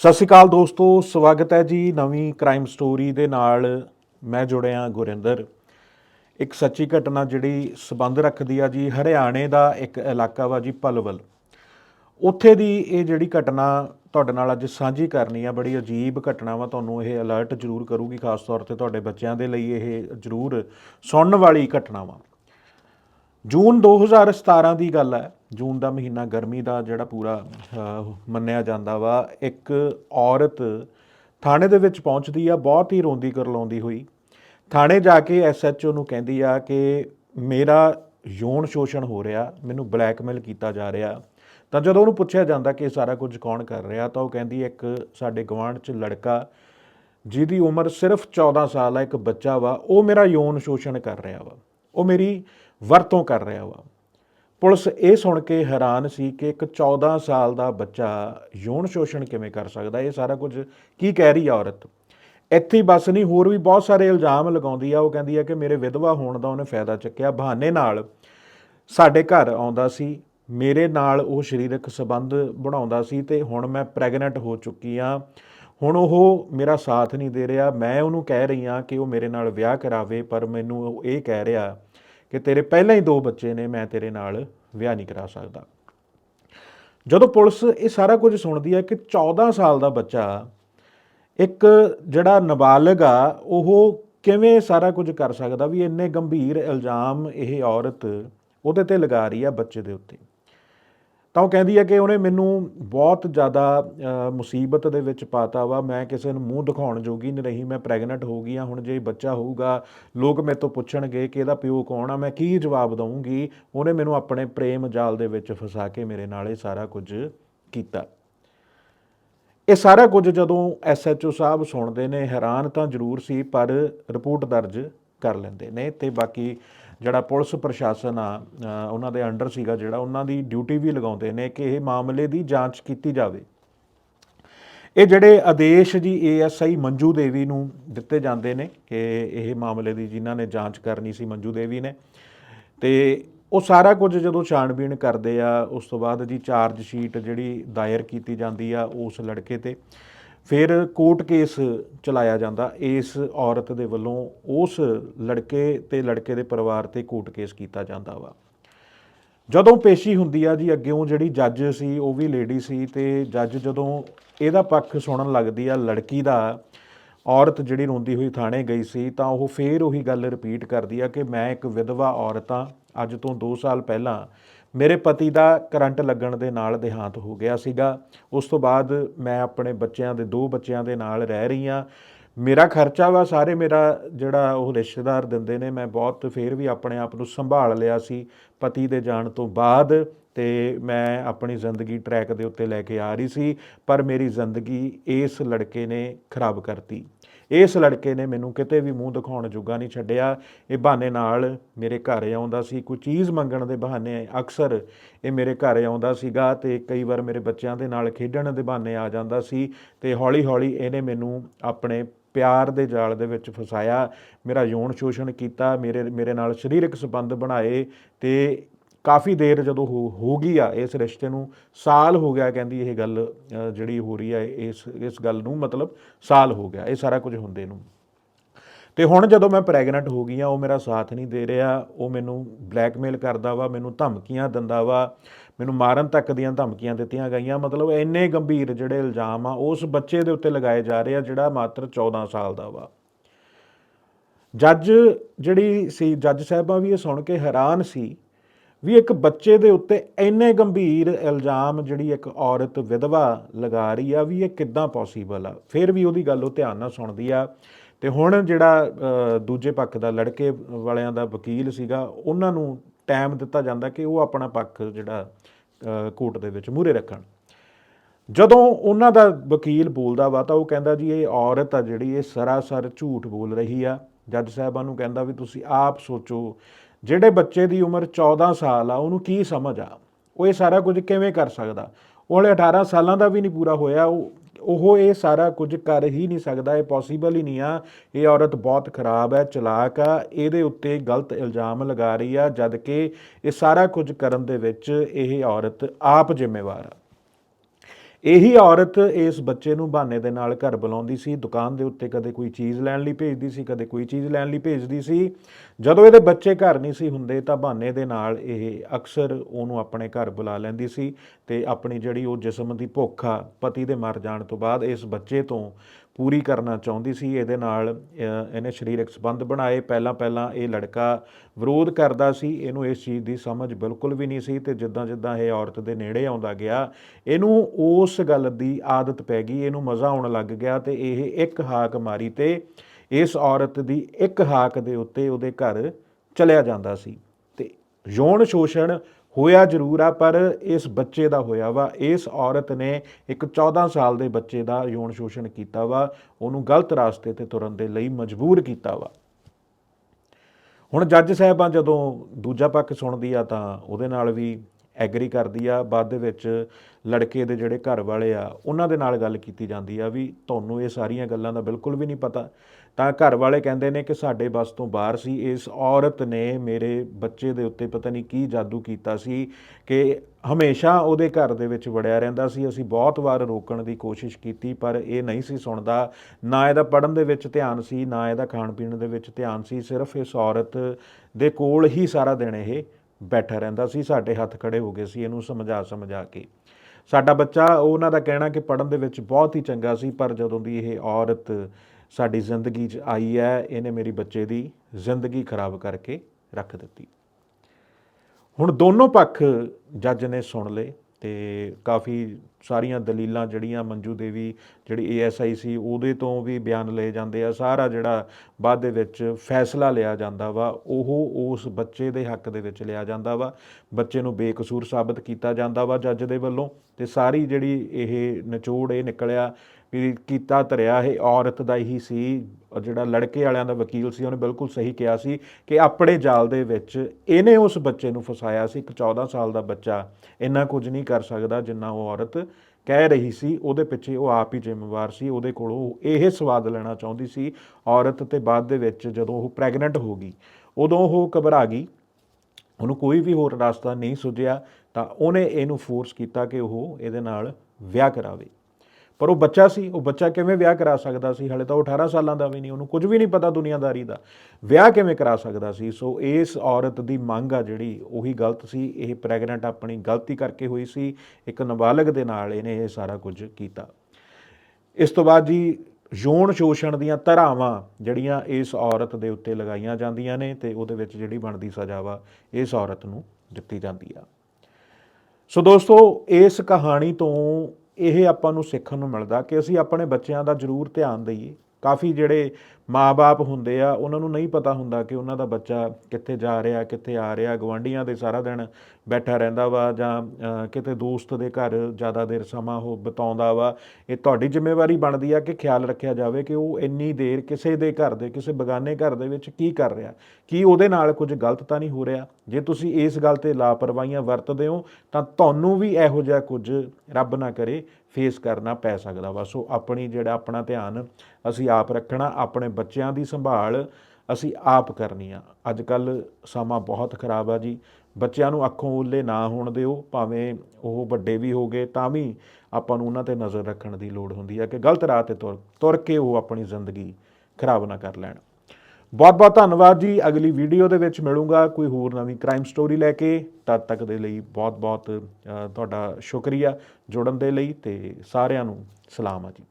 ਸਤਿ ਸ਼੍ਰੀ ਅਕਾਲ ਦੋਸਤੋ, ਸਵਾਗਤ ਹੈ ਜੀ ਨਵੀਂ ਕ੍ਰਾਈਮ ਸਟੋਰੀ ਦੇ ਨਾਲ ਮੈਂ ਜੁੜਿਆ ਗੁਰਿੰਦਰ। ਇੱਕ ਸੱਚੀ ਘਟਨਾ ਜਿਹੜੀ ਸਬੰਧ ਰੱਖਦੀ ਆ ਜੀ, ਹਰਿਆਣੇ ਦਾ ਇੱਕ ਇਲਾਕਾ ਵਾ ਜੀ ਪਲਵਲ। ਉੱਥੇ ਦੀ ਇਹ ਜਿਹੜੀ ਘਟਨਾ ਤੁਹਾਡੇ ਨਾਲ ਅੱਜ ਸਾਂਝੀ ਕਰਨੀ ਆ, ਬੜੀ ਅਜੀਬ ਘਟਨਾ ਵਾ, ਤੁਹਾਨੂੰ ਇਹ ਅਲਰਟ ਜ਼ਰੂਰ ਕਰੂਗੀ, ਖਾਸ ਤੌਰ ਤੇ ਤੁਹਾਡੇ ਬੱਚਿਆਂ ਦੇ ਲਈ ਇਹ ਜ਼ਰੂਰ ਸੁਣਨ ਵਾਲੀ ਘਟਨਾ ਵਾ। ਜੂਨ 2017 ਦੀ ਗੱਲ ਹੈ ਜੂਨ ਦਾ ਮਹੀਨਾ ਗਰਮੀ ਦਾ ਜਿਹੜਾ ਪੂਰਾ ਮੰਨਿਆ ਜਾਂਦਾ ਵਾ, ਇੱਕ ਔਰਤ ਥਾਣੇ ਦੇ ਵਿੱਚ ਪਹੁੰਚਦੀ ਆ, ਬਹੁਤ ਹੀ ਰੋਂਦੀ ਕਰਲਾਉਂਦੀ ਹੋਈ। ਥਾਣੇ ਜਾ ਕੇ ਐਸਐਚਓ ਨੂੰ ਕਹਿੰਦੀ ਆ ਕਿ ਮੇਰਾ ਯੋਨ ਸ਼ੋਸ਼ਣ ਹੋ ਰਿਹਾ, ਮੈਨੂੰ ਬਲੈਕਮੇਲ ਕੀਤਾ ਜਾ ਰਿਹਾ। ਤਾਂ ਜਦੋਂ ਉਹਨੂੰ ਪੁੱਛਿਆ ਜਾਂਦਾ ਕਿ ਇਹ ਸਾਰਾ ਕੁਝ ਕੌਣ ਕਰ ਰਿਹਾ, ਤਾਂ ਉਹ ਕਹਿੰਦੀ ਇੱਕ ਸਾਡੇ ਗਵਾਂਢ 'ਚ ਲੜਕਾ, ਜਿਹਦੀ ਉਮਰ ਸਿਰਫ 14 ਸਾਲ ਆ, ਇੱਕ ਬੱਚਾ ਵਾ, ਉਹ ਮੇਰਾ ਯੌਨ ਸ਼ੋਸ਼ਣ ਕਰ ਰਿਹਾ ਵਾ। ਉਹ ਮੇਰੀ ਵਰਤੋਂ ਕਰ ਰਿਹਾ ਵਾ। ਪੁਲਿਸ ਇਹ ਸੁਣ ਕੇ ਹੈਰਾਨ ਸੀ ਕਿ ਇੱਕ 14 ਸਾਲ ਦਾ ਬੱਚਾ ਯੋਨ ਸ਼ੋਸ਼ਣ ਕਿਵੇਂ ਕਰ ਸਕਦਾ? ਇਹ ਸਾਰਾ ਕੁਝ ਕੀ ਕਹਿ ਰਹੀ ਆ ਔਰਤ? ਇੱਥੇ ਬਸ ਨਹੀਂ, ਹੋਰ ਵੀ ਬਹੁਤ ਸਾਰੇ ਇਲਜ਼ਾਮ ਲਗਾਉਂਦੀ ਆ। ਉਹ ਕਹਿੰਦੀ ਆ ਕਿ ਮੇਰੇ ਵਿਧਵਾ ਹੋਣ ਦਾ ਉਹਨੇ ਫਾਇਦਾ ਚੱਕਿਆ। ਬਹਾਨੇ ਨਾਲ ਸਾਡੇ ਘਰ ਆਉਂਦਾ ਸੀ। ਮੇਰੇ ਨਾਲ ਉਹ ਸਰੀਰਕ ਸੰਬੰਧ ਬਣਾਉਂਦਾ ਸੀ ਤੇ ਹੁਣ ਮੈਂ ਪ੍ਰੈਗਨੈਂਟ ਹੋ ਚੁੱਕੀ ਆ। ਹੁਣ ਉਹ ਮੇਰਾ ਸਾਥ ਨਹੀਂ ਦੇ ਰਿਹਾ। ਮੈਂ ਉਹਨੂੰ ਕਹਿ ਰਹੀ ਆ ਕਿ ਉਹ ਮੇਰੇ ਨਾਲ ਵਿਆਹ ਕਰਾਵੇ, ਪਰ ਮੈਨੂੰ ਉਹ ਇਹ ਕਹਿ ਰਿਹਾ ਕਿ ਤੇਰੇ ਪਹਿਲਾਂ ਹੀ ਦੋ ਬੱਚੇ ਨੇ, ਮੈਂ ਤੇਰੇ ਨਾਲ। ਵਿਆਹ ਨਹੀਂ ਕਰਾ ਸਕਦਾ। ਜਦੋਂ ਪੁਲਿਸ ਇਹ ਸਾਰਾ ਕੁਝ ਸੁਣਦੀ ਹੈ ਕਿ 14 ਸਾਲ ਦਾ ਬੱਚਾ ਇੱਕ ਜਿਹੜਾ ਨਾਬਾਲਗ ਆ, ਉਹ ਕਿਵੇਂ ਸਾਰਾ ਕੁਝ ਕਰ ਸਕਦਾ ਵੀ ਇੰਨੇ ਗੰਭੀਰ ਇਲਜ਼ਾਮ ਇਹ ਔਰਤ ਉਹਦੇ ਤੇ ਲਗਾ ਰਹੀ ਆ ਬੱਚੇ ਦੇ ਉੱਤੇ। ਤਾਂ ਉਹ ਕਹਿੰਦੀ ਹੈ ਕਿ ਉਹਨੇ ਮੈਨੂੰ ਬਹੁਤ ਜ਼ਿਆਦਾ ਮੁਸੀਬਤ ਦੇ ਵਿੱਚ ਪਾਤਾ ਵਾ। ਮੈਂ ਕਿਸੇ ਨੂੰ ਮੂੰਹ ਦਿਖਾਉਣ ਜੋਗੀ ਨਹੀਂ ਰਹੀ। ਮੈਂ ਪ੍ਰੈਗਨੈਂਟ ਹੋ ਗਈ ਆ ਹੁਣ ਜੇ ਬੱਚਾ ਹੋਊਗਾ, ਲੋਕ ਮੇਰੇ ਤੋਂ ਪੁੱਛਣਗੇ ਕਿ ਇਹਦਾ ਪਿਓ ਕੌਣ ਆ, ਮੈਂ ਕੀ ਜਵਾਬ ਦਵਾਂਗੀ ਉਹਨੇ ਮੈਨੂੰ ਆਪਣੇ ਪ੍ਰੇਮ ਜਾਲ ਦੇ ਵਿੱਚ ਫਸਾ ਕੇ ਮੇਰੇ ਨਾਲ ਇਹ ਸਾਰਾ ਕੁਝ ਕੀਤਾ। ਇਹ ਸਾਰਾ ਕੁਝ ਜਦੋਂ ਐਸਐਚਓ ਸਾਹਿਬ ਸੁਣਦੇ ਨੇ, ਹੈਰਾਨ ਤਾਂ ਜ਼ਰੂਰ ਸੀ, ਪਰ ਰਿਪੋਰਟ ਦਰਜ ਕਰ ਲੈਂਦੇ ਨੇ ਤੇ ਬਾਕੀ ਜਿਹੜਾ ਪੁਲਿਸ ਪ੍ਰਸ਼ਾਸਨ ਆ ਉਹਨਾਂ ਦੇ ਅੰਡਰ ਸੀਗਾ ਜਿਹੜਾ, ਉਹਨਾਂ ਦੀ ਡਿਊਟੀ ਵੀ ਲਗਾਉਂਦੇ ਨੇ ਕਿ ਇਹ ਮਾਮਲੇ ਦੀ ਜਾਂਚ ਕੀਤੀ ਜਾਵੇ। ਇਹ ਜਿਹੜੇ ਆਦੇਸ਼ ਜੀ ਏਐਸਆਈ ਮੰਜੂ ਦੇਵੀ ਨੂੰ ਦਿੱਤੇ ਜਾਂਦੇ ਨੇ ਕਿ ਇਹ ਮਾਮਲੇ ਦੀ ਜਿਨ੍ਹਾਂ ਨੇ ਜਾਂਚ ਕਰਨੀ ਸੀ ਮੰਜੂ ਦੇਵੀ ਨੇ। ਤੇ ਉਹ ਸਾਰਾ ਕੁਝ ਜਦੋਂ ਛਾਣਬੀਣ ਕਰਦੇ ਆ, ਉਸ ਤੋਂ ਬਾਅਦ ਜੀ ਚਾਰਜ ਸ਼ੀਟ ਜਿਹੜੀ ਦਾਇਰ ਕੀਤੀ ਜਾਂਦੀ ਆ ਉਸ ਲੜਕੇ ਤੇ। ਫਿਰ ਕੋਰਟ ਕੇਸ ਚਲਾਇਆ ਜਾਂਦਾ। ਇਸ ਔਰਤ ਦੇ ਵੱਲੋਂ ਉਸ ਲੜਕੇ ਤੇ ਲੜਕੇ ਦੇ ਪਰਿਵਾਰ ਤੇ ਕੋਰਟ ਕੇਸ ਕੀਤਾ ਜਾਂਦਾ ਵਾ। ਜਦੋਂ ਪੇਸ਼ੀ ਹੁੰਦੀ ਆ ਜੀ ਅੱਗੇੋਂ ਜਿਹੜੀ ਜੱਜ ਸੀ, ਉਹ ਵੀ ਲੇਡੀ ਸੀ ਤੇ ਜੱਜ ਜਦੋਂ ਇਹਦਾ ਪੱਖ ਸੁਣਨ ਲੱਗਦੀ ਆ, ਲੜਕੀ ਦਾ ਔਰਤ ਜਿਹੜੀ ਰੋਂਦੀ ਹੋਈ ਥਾਣੇ ਗਈ ਸੀ ਤਾਂ ਉਹ ਫੇਰ ਉਹੀ ਗੱਲ ਰਿਪੀਟ ਕਰਦੀ ਆ ਕਿ ਮੈਂ ਇੱਕ ਵਿਧਵਾ ਔਰਤ ਆ, ਅੱਜ ਤੋਂ 2 ਸਾਲ ਪਹਿਲਾਂ ਮੇਰੇ ਪਤੀ ਦਾ ਕਰੰਟ ਲੱਗਣ ਦੇ ਨਾਲ ਦੇਹਾਂਤ ਹੋ ਗਿਆ ਸੀਗਾ। ਉਸ ਤੋਂ ਬਾਅਦ ਮੈਂ ਆਪਣੇ ਬੱਚਿਆਂ ਦੇ, ਦੋ ਬੱਚਿਆਂ ਦੇ ਨਾਲ ਰਹਿ ਰਹੀ ਆ ਮੇਰਾ ਖਰਚਾ ਵਾ ਸਾਰੇ ਮੇਰਾ ਜਿਹੜਾ ਉਹ ਰਿਸ਼ਤੇਦਾਰ ਦਿੰਦੇ ਨੇ, ਮੈਂ ਬਹੁਤ ਫੇਰ ਵੀ ਆਪਣੇ ਆਪ ਨੂੰ ਸੰਭਾਲ ਲਿਆ ਸੀ ਪਤੀ ਦੇ ਜਾਣ ਤੋਂ ਬਾਅਦ ਤੇ ਮੈਂ ਆਪਣੀ ਜ਼ਿੰਦਗੀ ਟਰੈਕ ਦੇ ਉੱਤੇ ਲੈ ਕੇ ਆ ਰਹੀ ਸੀ, ਪਰ ਮੇਰੀ ਜ਼ਿੰਦਗੀ ਇਸ ਲੜਕੇ ਨੇ ਖਰਾਬ ਕਰਤੀ। ਇਸ ਲੜਕੇ ਨੇ ਮੈਨੂੰ ਕਿਤੇ ਵੀ ਮੂੰਹ ਦਿਖਾਉਣ ਜੋਗਾ ਨਹੀਂ ਛੱਡਿਆ। ਇਹ ਬਹਾਨੇ ਨਾਲ ਮੇਰੇ ਘਰ ਆਉਂਦਾ ਸੀ। ਕੋਈ ਚੀਜ਼ ਮੰਗਣ ਦੇ ਬਹਾਨੇ ਅਕਸਰ ਇਹ ਮੇਰੇ ਘਰ ਆਉਂਦਾ ਸੀਗਾ ਤੇ ਕਈ ਵਾਰ ਮੇਰੇ ਬੱਚਿਆਂ ਦੇ ਨਾਲ ਖੇਡਣ ਦੇ ਬਹਾਨੇ ਆ ਜਾਂਦਾ ਸੀ ਤੇ ਹੌਲੀ-ਹੌਲੀ ਇਹਨੇ ਮੈਨੂੰ ਆਪਣੇ ਪਿਆਰ ਦੇ ਜਾਲ ਦੇ ਵਿੱਚ ਫਸਾਇਆ। ਮੇਰਾ ਯੌਨ ਸ਼ੋਸ਼ਣ ਕੀਤਾ, ਮੇਰੇ ਮੇਰੇ ਨਾਲ ਸਰੀਰਕ ਸੰਬੰਧ ਬਣਾਏ ਤੇ ਕਾਫੀ ਦੇਰ ਜਦੋਂ ਹੋ ਹੋ ਗਈ ਆ ਇਸ ਰਿਸ਼ਤੇ ਨੂੰ, ਸਾਲ ਹੋ ਗਿਆ ਕਹਿੰਦੀ ਇਹ ਗੱਲ ਜਿਹੜੀ ਹੋ ਰਹੀ ਹੈ ਇਸ ਇਸ ਗੱਲ ਨੂੰ, ਮਤਲਬ ਸਾਲ ਹੋ ਗਿਆ, ਇਹ ਸਾਰਾ ਕੁਝ ਹੁੰਦੇ ਨੂੰ। ਤੇ ਹੁਣ ਜਦੋਂ ਮੈਂ ਪ੍ਰੈਗਨੈਂਟ ਹੋ ਗਈ ਆ, ਉਹ ਮੇਰਾ ਸਾਥ ਨਹੀਂ ਦੇ ਰਿਹਾ, ਉਹ ਮੈਨੂੰ ਬਲੈਕਮੇਲ ਕਰਦਾ ਵਾ, ਮੈਨੂੰ ਧਮਕੀਆਂ ਦਿੰਦਾ ਵਾ, ਮੈਨੂੰ ਮਾਰਨ ਤੱਕ ਦੀਆਂ ਧਮਕੀਆਂ ਦਿੱਤੀਆਂ ਗਈਆਂ, ਮਤਲਬ ਇੰਨੇ ਗੰਭੀਰ ਜਿਹੜੇ ਇਲਜ਼ਾਮ ਆ, ਉਸ ਬੱਚੇ ਦੇ ਉੱਤੇ ਲਗਾਏ ਜਾ ਰਹੇ ਆ, ਜਿਹੜਾ ਮਾਤਰ 14 ਸਾਲ ਦਾ ਵਾ। ਜੱਜ ਜਿਹੜੀ ਸੀ, ਜੱਜ ਸਾਹਿਬਾਂ ਵੀ ਇਹ ਸੁਣ ਕੇ ਹੈਰਾਨ ਸੀ ਵੀ ਇੱਕ ਬੱਚੇ ਦੇ ਉੱਤੇ ਇੰਨੇ ਗੰਭੀਰ ਇਲਜ਼ਾਮ ਜਿਹੜੀ ਇੱਕ ਔਰਤ ਵਿਧਵਾ ਲਗਾ ਰਹੀ ਆ ਵੀ ਇਹ ਕਿੱਦਾਂ ਪੋਸੀਬਲ ਆ? ਫਿਰ ਵੀ ਉਹਦੀ ਗੱਲ ਉਹ ਧਿਆਨ ਨਾਲ ਸੁਣਦੀ ਆ। ਤੇ ਹੁਣ ਜਿਹੜਾ ਦੂਜੇ ਪੱਖ ਦਾ ਲੜਕੇ ਵਾਲਿਆਂ ਦਾ ਵਕੀਲ ਸੀਗਾ ਉਹਨਾਂ ਨੂੰ ਟਾਈਮ ਦਿੱਤਾ ਜਾਂਦਾ ਕਿ ਉਹ ਆਪਣਾ ਪੱਖ ਜਿਹੜਾ ਅ, ਕੋਰਟ ਦੇ ਵਿੱਚ ਮੂਹਰੇ ਰੱਖਣ। ਜਦੋਂ ਉਹਨਾਂ ਦਾ ਵਕੀਲ ਬੋਲਦਾ ਵਾ ਤਾਂ ਉਹ ਕਹਿੰਦਾ ਜੀ ਇਹ ਔਰਤ ਆ ਜਿਹੜੀ ਇਹ ਸਰਾਸਰ ਝੂਠ ਬੋਲ ਰਹੀ ਆ। ਜੱਜ ਸਾਹਿਬਾਂ ਨੂੰ ਕਹਿੰਦਾ ਵੀ ਤੁਸੀਂ ਆਪ ਸੋਚੋ ਜਿਹੜੇ ਬੱਚੇ ਦੀ ਉਮਰ 14 ਸਾਲ ਆ, ਉਹਨੂੰ ਕੀ ਸਮਝ ਆ? ਉਹ ਇਹ ਸਾਰਾ ਕੁਝ ਕਿਵੇਂ ਕਰ ਸਕਦਾ? ਉਹ ਹਲੇ 18 ਸਾਲਾਂ ਦਾ ਵੀ ਨਹੀਂ ਪੂਰਾ ਹੋਇਆ, ਉਹ ਉਹ ਇਹ ਸਾਰਾ ਕੁਝ ਕਰ ਹੀ ਨਹੀਂ ਸਕਦਾ, ਇਹ ਪੋਸੀਬਲ ਹੀ ਨਹੀਂ ਆ। ਇਹ ਔਰਤ ਬਹੁਤ ਖਰਾਬ ਹੈ, ਚਲਾਕ ਆ, ਇਹਦੇ ਉੱਤੇ ਗਲਤ ਇਲਜ਼ਾਮ ਲਗਾ ਰਹੀ ਆ ਜਦ ਕਿ ਇਹ ਸਾਰਾ ਕੁਝ ਕਰਨ ਦੇ ਵਿੱਚ ਇਹ ਔਰਤ ਆਪ ਜ਼ਿੰਮੇਵਾਰ ਆ। ਇਹੀ ਔਰਤ ਇਸ ਬੱਚੇ ਨੂੰ ਬਹਾਨੇ ਦੇ ਨਾਲ ਘਰ ਬੁਲਾਉਂਦੀ ਸੀ, ਦੁਕਾਨ ਦੇ ਉੱਤੇ ਕਦੇ ਕੋਈ ਚੀਜ਼ ਲੈਣ ਲਈ ਭੇਜਦੀ ਸੀ, ਕਦੇ ਕੋਈ ਚੀਜ਼ ਲੈਣ ਲਈ ਭੇਜਦੀ ਸੀ। ਜਦੋਂ ਇਹਦੇ ਬੱਚੇ ਘਰ ਨਹੀਂ ਸੀ ਹੁੰਦੇ ਤਾਂ ਬਹਾਨੇ ਦੇ ਨਾਲ ਇਹ ਅਕਸਰ ਉਹਨੂੰ ਆਪਣੇ ਘਰ ਬੁਲਾ ਲੈਂਦੀ ਸੀ ਤੇ ਆਪਣੀ ਜਿਹੜੀ ਉਹ ਜਿਸਮ ਦੀ ਭੁੱਖ ਆ, ਪਤੀ ਦੇ ਮਰ ਜਾਣ ਤੋਂ ਬਾਅਦ ਇਸ ਬੱਚੇ ਤੋਂ ਪੂਰੀ ਕਰਨਾ ਚਾਹੁੰਦੀ ਸੀ, ਇਹਦੇ ਨਾਲ ਇਹਨੇ ਸਰੀਰਕ ਸੰਬੰਧ ਬਣਾਏ। ਪਹਿਲਾਂ ਪਹਿਲਾਂ ਇਹ ਲੜਕਾ ਵਿਰੋਧ ਕਰਦਾ ਸੀ, ਇਹਨੂੰ ਇਸ ਚੀਜ਼ ਦੀ ਸਮਝ ਬਿਲਕੁਲ ਵੀ ਨਹੀਂ ਸੀ ਤੇ ਜਿੱਦਾਂ ਜਿੱਦਾਂ ਇਹ ਔਰਤ ਦੇ ਨੇੜੇ ਆਉਂਦਾ ਗਿਆ, ਇਹਨੂੰ ਉਸ ਗੱਲ ਦੀ ਆਦਤ ਪੈ ਗਈ, ਇਹਨੂੰ ਮਜ਼ਾ ਆਉਣ ਲੱਗ ਗਿਆ ਤੇ ਇਹ ਇੱਕ ਹਾਕ ਮਾਰੀ ਤੇ ਇਸ ਔਰਤ ਦੀ ਇੱਕ ਹਾਕ ਦੇ ਉੱਤੇ ਉਹਦੇ ਘਰ ਚਲਿਆ ਜਾਂਦਾ ਸੀ। ਤੇ ਯੌਨ ਸ਼ੋਸ਼ਣ ਹੋਇਆ ਜ਼ਰੂਰ ਆ, ਪਰ ਇਸ ਬੱਚੇ ਦਾ ਹੋਇਆ ਵਾ। ਇਸ ਔਰਤ ਨੇ ਇੱਕ 14 ਸਾਲ ਦੇ ਬੱਚੇ ਦਾ ਯੌਨ ਸ਼ੋਸ਼ਣ ਕੀਤਾ ਵਾ। ਉਹਨੂੰ ਗਲਤ ਰਸਤੇ ਤੇ ਤੁਰਨ ਦੇ ਲਈ ਮਜਬੂਰ ਕੀਤਾ ਵਾ। ਹੁਣ ਜੱਜ ਸਾਹਿਬਾਂ ਜਦੋਂ ਦੂਜਾ ਪੱਖ ਸੁਣਦੀ ਆ, ਤਾਂ ਉਹਦੇ ਨਾਲ ਵੀ ਐਗਰੀ ਕਰਦੀ ਆ। ਬਾਅਦ ਦੇ ਵਿੱਚ ਲੜਕੇ ਦੇ ਜਿਹੜੇ ਘਰ ਵਾਲੇ ਆ, ਉਹਨਾਂ ਦੇ ਨਾਲ ਗੱਲ ਕੀਤੀ ਜਾਂਦੀ ਆ ਵੀ ਤੁਹਾਨੂੰ ਇਹ ਸਾਰੀਆਂ ਗੱਲਾਂ ਦਾ ਬਿਲਕੁਲ ਵੀ ਨਹੀਂ ਪਤਾ। ਤਾਂ ਘਰ ਵਾਲੇ ਕਹਿੰਦੇ ਨੇ ਕਿ ਸਾਡੇ ਬਸ ਤੋਂ ਬਾਹਰ ਸੀ। ਇਸ ਔਰਤ ਨੇ ਮੇਰੇ ਬੱਚੇ ਦੇ ਉੱਤੇ ਪਤਾ ਨਹੀਂ ਕੀ ਜਾਦੂ ਕੀਤਾ ਸੀ ਕਿ ਹਮੇਸ਼ਾ ਉਹਦੇ ਘਰ ਦੇ ਵਿੱਚ ਵੜਿਆ ਰਹਿੰਦਾ ਸੀ। ਅਸੀਂ ਬਹੁਤ ਵਾਰ ਰੋਕਣ ਦੀ ਕੋਸ਼ਿਸ਼ ਕੀਤੀ, ਪਰ ਇਹ ਨਹੀਂ ਸੀ ਸੁਣਦਾ। ਨਾ ਇਹਦਾ ਪੜਨ ਦੇ ਵਿੱਚ ਧਿਆਨ ਸੀ, ਨਾ ਇਹਦਾ ਖਾਣ ਪੀਣ ਦੇ ਵਿੱਚ ਧਿਆਨ ਸੀ। ਸਿਰਫ ਇਸ ਔਰਤ ਦੇ ਕੋਲ ਹੀ ਸਾਰਾ ਦਿਨ ਇਹ ਬੈਠਾ ਰਹਿੰਦਾ ਸੀ। ਸਾਡੇ ਹੱਥ ਖੜੇ ਹੋ ਗਏ ਸੀ ਇਹਨੂੰ ਸਮਝਾ ਸਮਝਾ ਕੇ। ਸਾਡਾ ਬੱਚਾ, ਉਹਨਾਂ ਦਾ ਕਹਿਣਾ ਕਿ ਪੜਨ ਦੇ ਵਿੱਚ ਬਹੁਤ ਹੀ ਚੰਗਾ ਸੀ, ਪਰ ਜਦੋਂ ਦੀ ਇਹ ਔਰਤ ਸਾਡੀ ਜ਼ਿੰਦਗੀ 'ਚ ਆਈ ਹੈ, ਇਹਨੇ ਮੇਰੀ ਬੱਚੇ ਦੀ ਜ਼ਿੰਦਗੀ ਖਰਾਬ ਕਰਕੇ ਰੱਖ ਦਿੱਤੀ। ਹੁਣ ਦੋਨੋਂ ਪੱਖ ਜੱਜ ਨੇ ਸੁਣ ਲਏ ਤੇ ਕਾਫੀ ਸਾਰੀਆਂ ਦਲੀਲਾਂ ਜਿਹੜੀਆਂ ਮੰਜੂ ਦੇਵੀ, ਜਿਹੜੀ ਏਐਸਆਈ ਸੀ, ਉਹਦੇ ਤੋਂ ਵੀ ਬਿਆਨ ਲਏ ਜਾਂਦੇ ਆ। ਸਾਰਾ ਜਿਹੜਾ ਬਾਅਦ ਦੇ ਵਿੱਚ ਫੈਸਲਾ ਲਿਆ ਜਾਂਦਾ ਵਾ, ਉਹ ਉਸ ਬੱਚੇ ਦੇ ਹੱਕ ਦੇ ਵਿੱਚ ਲਿਆ ਜਾਂਦਾ ਵਾ। ਬੱਚੇ ਨੂੰ ਬੇਕਸੂਰ ਸਾਬਤ ਕੀਤਾ ਜਾਂਦਾ ਵਾ ਜੱਜ ਦੇ ਵੱਲੋਂ ਤੇ ਸਾਰੀ ਜਿਹੜੀ ਇਹ ਨਿਚੋੜ ਇਹ ਨਿਕਲਿਆ ਵੀ ਕੀਤਾ ਧਰਿਆ, ਇਹ ਔਰਤ ਦਾ ਹੀ ਸੀ, ਜਿਹੜਾ ਲੜਕੇ ਵਾਲਿਆਂ ਦਾ ਵਕੀਲ ਸੀ, ਉਹਨੇ ਬਿਲਕੁਲ ਸਹੀ ਕਿਹਾ ਸੀ ਕਿ ਆਪਣੇ ਜਾਲ ਦੇ ਵਿੱਚ ਇਹਨੇ ਉਸ ਬੱਚੇ ਨੂੰ ਫਸਾਇਆ ਸੀ, ਇੱਕ 14 ਸਾਲ ਦਾ ਬੱਚਾ, ਇੰਨਾ ਕੁਝ ਨਹੀਂ ਕਰ ਸਕਦਾ ਜਿੰਨਾ ਉਹ ਔਰਤ ਕਹਿ ਰਹੀ ਸੀ, ਉਹਦੇ ਪਿੱਛੇ ਉਹ ਆਪ ਹੀ ਜ਼ਿੰਮੇਵਾਰ ਸੀ, ਉਹਦੇ ਕੋਲੋਂ ਇਹ ਸਵਾਦ ਲੈਣਾ ਚਾਹੁੰਦੀ ਸੀ, ਔਰਤ ਤੇ ਬਾਅਦ ਦੇ ਵਿੱਚ ਜਦੋਂ ਉਹ ਪ੍ਰੈਗਨੈਂਟ ਹੋ ਗਈ, ਉਦੋਂ ਉਹ ਘਬਰਾ ਗਈ, ਉਹਨੂੰ ਕੋਈ ਵੀ ਹੋਰ ਰਸਤਾ ਨਹੀਂ ਸੁਝਿਆ, ਤਾਂ ਉਹਨੇ ਇਹਨੂੰ ਫੋਰਸ ਕੀਤਾ ਕਿ ਉਹ ਇਹਦੇ ਨਾਲ ਵਿਆਹ ਕਰਾਵੇ। ਪਰ ਉਹ ਬੱਚਾ ਸੀ, ਉਹ ਬੱਚਾ ਕਿਵੇਂ ਵਿਆਹ ਕਰਾ ਸਕਦਾ ਸੀ? ਹਲੇ ਤਾਂ ਉਹ 18 ਸਾਲਾਂ ਦਾ ਵੀ ਨਹੀਂ, ਉਹਨੂੰ ਕੁਝ ਵੀ ਨਹੀਂ ਪਤਾ ਦੁਨੀਆਦਾਰੀ ਦਾ। ਵਿਆਹ ਕਿਵੇਂ ਕਰਾ ਸਕਦਾ ਸੀ? ਸੋ ਇਸ ਔਰਤ ਦੀ ਮੰਗ ਆ ਜਿਹੜੀ, ਉਹੀ ਗਲਤ ਸੀ। ਇਹ ਪ੍ਰੈਗਨੈਂਟ ਆਪਣੀ ਗਲਤੀ ਕਰਕੇ ਹੋਈ ਸੀ। ਇੱਕ ਨਾਬਾਲਗ ਦੇ ਨਾਲ ਇਹਨੇ ਇਹ ਸਾਰਾ ਕੁਝ ਕੀਤਾ। ਇਸ ਤੋਂ ਬਾਅਦ ਜੀ, ਯੌਨ ਸ਼ੋਸ਼ਣ ਦੀਆਂ ਧਾਰਾਵਾਂ ਜਿਹੜੀਆਂ ਇਸ ਔਰਤ ਦੇ ਉੱਤੇ ਲਗਾਈਆਂ ਜਾਂਦੀਆਂ ਨੇ ਤੇ ਉਹਦੇ ਵਿੱਚ ਜਿਹੜੀ ਬਣਦੀ ਸਜ਼ਾ ਵਾ, ਇਸ ਔਰਤ ਨੂੰ ਦਿੱਤੀ ਜਾਂਦੀ ਆ। ਸੋ ਦੋਸਤੋ, ਇਸ ਕਹਾਣੀ ਤੋਂ ਇਹ ਆਪਾਂ ਨੂੰ ਸਿੱਖਣ ਨੂੰ ਮਿਲਦਾ ਕਿ ਅਸੀਂ ਆਪਣੇ ਬੱਚਿਆਂ ਦਾ ਜ਼ਰੂਰ ਧਿਆਨ ਦਈਏ। ਕਾਫੀ ਜਿਹੜੇ ਮਾਪੇ ਹੁੰਦੇ ਆ, ਉਹਨਾਂ ਨੂੰ ਨਹੀਂ ਪਤਾ ਹੁੰਦਾ ਕਿ ਉਹਨਾਂ ਦਾ ਬੱਚਾ ਕਿੱਥੇ ਜਾ ਰਿਹਾ, ਕਿੱਥੇ ਆ ਰਿਹਾ। ਗਵਾਂਢੀਆਂ ਦੇ ਸਾਰਾ ਦਿਨ ਬੈਠਾ ਰਹਿੰਦਾ ਵਾ ਜਾਂ ਕਿਤੇ ਦੋਸਤ ਦੇ ਘਰ ਜ਼ਿਆਦਾ ਦੇਰ ਸਮਾਂ ਉਹ ਬਿਤਾਉਂਦਾ ਵਾ। ਇਹ ਤੁਹਾਡੀ ਜ਼ਿੰਮੇਵਾਰੀ ਬਣਦੀ ਆ ਕਿ ਖਿਆਲ ਰੱਖਿਆ ਜਾਵੇ ਕਿ ਉਹ ਇੰਨੀ ਦੇਰ ਕਿਸੇ ਦੇ ਘਰ ਦੇ, ਕਿਸੇ ਬਗਾਨੇ ਘਰ ਦੇ ਵਿੱਚ ਕੀ ਕਰ ਰਿਹਾ। ਕੀ ਉਹਦੇ ਨਾਲ ਕੁਝ ਗਲਤ ਤਾਂ ਨਹੀਂ ਹੋ ਰਿਹਾ? ਜੇ ਤੁਸੀਂ ਇਸ ਗੱਲ ਤੇ ਲਾਪਰਵਾਹੀਆਂ ਵਰਤਦੇ ਹੋ, ਤਾਂ ਤੁਹਾਨੂੰ ਵੀ ਇਹੋ ਜਿਹਾ ਕੁਝ ਰੱਬ ਨਾ ਕਰੇ ਫੇਸ ਕਰਨਾ ਪੈ ਸਕਦਾ ਵਾ। ਸੋ ਆਪਣੀ ਜਿਹੜਾ ਆਪਣਾ ਧਿਆਨ ਅਸੀਂ ਆਪ ਰੱਖਣਾ, ਆਪਣੇ ਬੱਚਿਆਂ ਦੀ ਸੰਭਾਲ ਅਸੀਂ ਆਪ ਕਰਨੀ ਆ। ਅੱਜ ਕੱਲ ਸਮਾਂ ਬਹੁਤ ਖਰਾਬ ਆ ਜੀ। ਬੱਚਿਆਂ ਨੂੰ ਅੱਖੋਂ ਓਲੇ ਨਾ ਹੋਣ ਦਿਓ, ਭਾਵੇਂ ਉਹ ਵੱਡੇ ਵੀ ਹੋ ਗਏ, ਤਾਂ ਵੀ ਆਪਾਂ ਨੂੰ ਉਹਨਾਂ ਤੇ ਨਜ਼ਰ ਰੱਖਣ ਦੀ ਲੋੜ ਹੁੰਦੀ ਹੈ ਕਿ ਗਲਤ ਰਾਹ ਤੇ ਤੁਰ ਤੁਰ ਕੇ ਉਹ ਆਪਣੀ ਜ਼ਿੰਦਗੀ ਖਰਾਬ ਨਾ ਕਰ ਲੈਣ। ਬਹੁਤ ਬਹੁਤ ਧੰਨਵਾਦ ਜੀ। ਅਗਲੀ ਵੀਡੀਓ ਦੇ ਵਿੱਚ ਮਿਲੂੰਗਾ ਕੋਈ ਹੋਰ ਨਵੀਂ ਕ੍ਰਾਈਮ ਸਟੋਰੀ ਲੈ ਕੇ। ਤਦ ਤੱਕ ਦੇ ਲਈ ਬਹੁਤ ਬਹੁਤ ਤੁਹਾਡਾ ਸ਼ੁਕਰੀਆ ਜੁੜਨ ਦੇ ਲਈ ਤੇ ਸਾਰਿਆਂ ਨੂੰ ਸਲਾਮ ਆ ਜੀ।